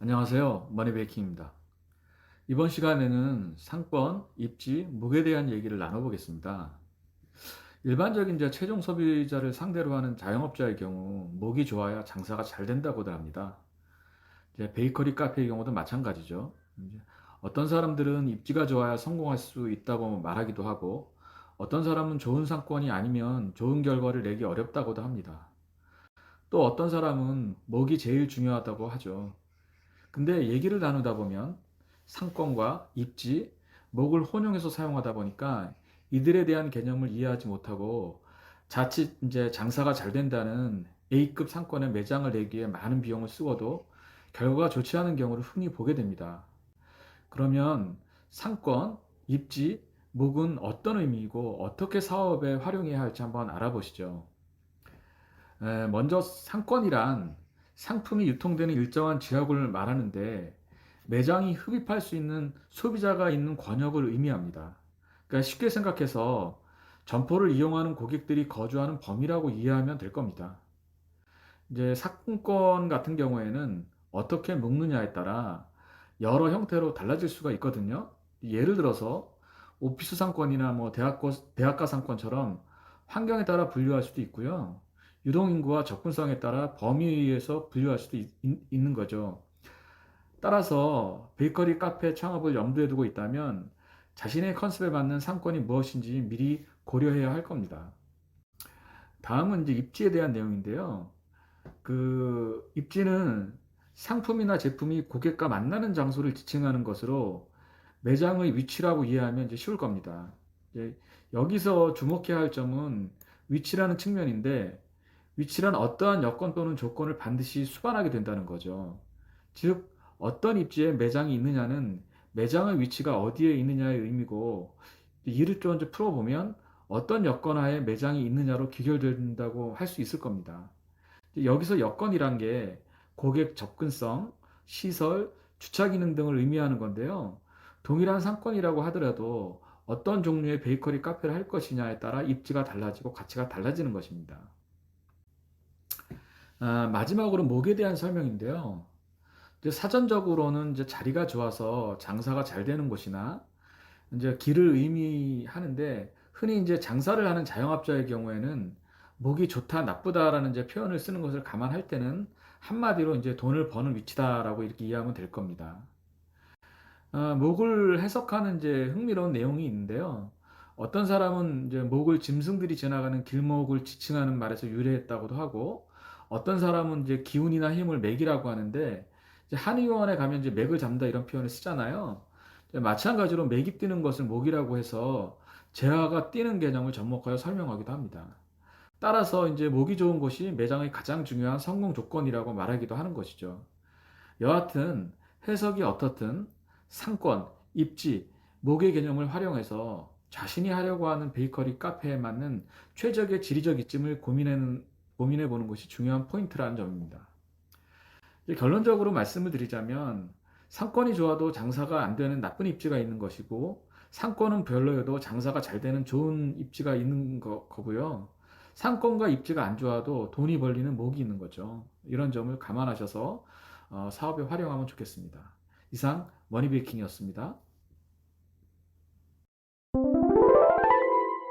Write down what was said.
안녕하세요. 머니베이킹입니다. 이번 시간에는 상권, 입지, 무게에 대한 얘기를 나눠보겠습니다. 일반적인 이제 최종 소비자를 상대로 하는 자영업자의 경우 목이 좋아야 장사가 잘 된다고들 합니다. 이제 베이커리 카페의 경우도 마찬가지죠. 어떤 사람들은 입지가 좋아야 성공할 수 있다고 말하기도 하고 어떤 사람은 좋은 상권이 아니면 좋은 결과를 내기 어렵다고도 합니다. 또 어떤 사람은 목이 제일 중요하다고 하죠. 근데 얘기를 나누다 보면 상권과 입지, 목을 혼용해서 사용하다 보니까 이들에 대한 개념을 이해하지 못하고 자칫 이제 장사가 잘 된다는 A급 상권의 매장을 내기에 많은 비용을 쓰고도 결과가 좋지 않은 경우를 흔히 보게 됩니다. 그러면 상권, 입지, 목은 어떤 의미이고 어떻게 사업에 활용해야 할지 한번 알아보시죠. 에, 먼저 상권이란 상품이 유통되는 일정한 지역을 말하는데 매장이 흡입할 수 있는 소비자가 있는 권역을 의미합니다. 그러니까 쉽게 생각해서 점포를 이용하는 고객들이 거주하는 범위라고 이해하면 될 겁니다. 이제 상권 같은 경우에는 어떻게 묶느냐에 따라 여러 형태로 달라질 수가 있거든요. 예를 들어서 오피스 상권이나 뭐 대학가, 대학가 상권처럼 환경에 따라 분류할 수도 있고요. 유동인구와 접근성에 따라 범위에서 분류할 수도 있, 는 거죠. 따라서 베이커리 카페 창업을 염두에 두고 있다면 자신의 컨셉에 맞는 상권이 무엇인지 미리 고려해야 할 겁니다. 다음은 이제 입지에 대한 내용인데요. 그 입지는 상품이나 제품이 고객과 만나는 장소를 지칭하는 것으로 매장의 위치라고 이해하면 이제 쉬울 겁니다. 이제 여기서 주목해야 할 점은 위치라는 측면인데 위치란 어떠한 여건 또는 조건을 반드시 수반하게 된다는 거죠. 즉, 어떤 입지에 매장이 있느냐는 매장의 위치가 어디에 있느냐의 의미고, 이를 좀 풀어보면 어떤 여건 하에 매장이 있느냐로 귀결된다고 할 수 있을 겁니다. 여기서 여건이란 게 고객 접근성, 시설, 주차 기능 등을 의미하는 건데요. 동일한 상권이라고 하더라도 어떤 종류의 베이커리 카페를 할 것이냐에 따라 입지가 달라지고 가치가 달라지는 것입니다. 아, 마지막으로 목에 대한 설명인데요. 이제 사전적으로는 이제 자리가 좋아서 장사가 잘 되는 곳이나 이제 길을 의미하는데 흔히 이제 장사를 하는 자영업자의 경우에는 목이 좋다, 나쁘다라는 이제 표현을 쓰는 것을 감안할 때는 한마디로 이제 돈을 버는 위치다라고 이렇게 이해하면 될 겁니다. 아, 목을 해석하는 이제 흥미로운 내용이 있는데요. 어떤 사람은 이제 목을 짐승들이 지나가는 길목을 지칭하는 말에서 유래했다고도 하고, 어떤 사람은 이제 기운이나 힘을 맥이라고 하는데, 한의원에 가면 이제 맥을 잡는다 이런 표현을 쓰잖아요. 마찬가지로 맥이 뛰는 것을 목이라고 해서 재화가 뛰는 개념을 접목하여 설명하기도 합니다. 따라서 이제 목이 좋은 곳이 매장의 가장 중요한 성공 조건이라고 말하기도 하는 것이죠. 여하튼 해석이 어떻든 상권, 입지, 목의 개념을 활용해서 자신이 하려고 하는 베이커리 카페에 맞는 최적의 지리적 이점을 고민해, 고민해 보는 것이 중요한 포인트라는 점입니다. 결론적으로 말씀을 드리자면 상권이 좋아도 장사가 안 되는 나쁜 입지가 있는 것이고 상권은 별로여도 장사가 잘 되는 좋은 입지가 있는 거, 거고요. 상권과 입지가 안 좋아도 돈이 벌리는 목이 있는 거죠. 이런 점을 감안하셔서 어, 사업에 활용하면 좋겠습니다. 이상 머니베이킹이었습니다.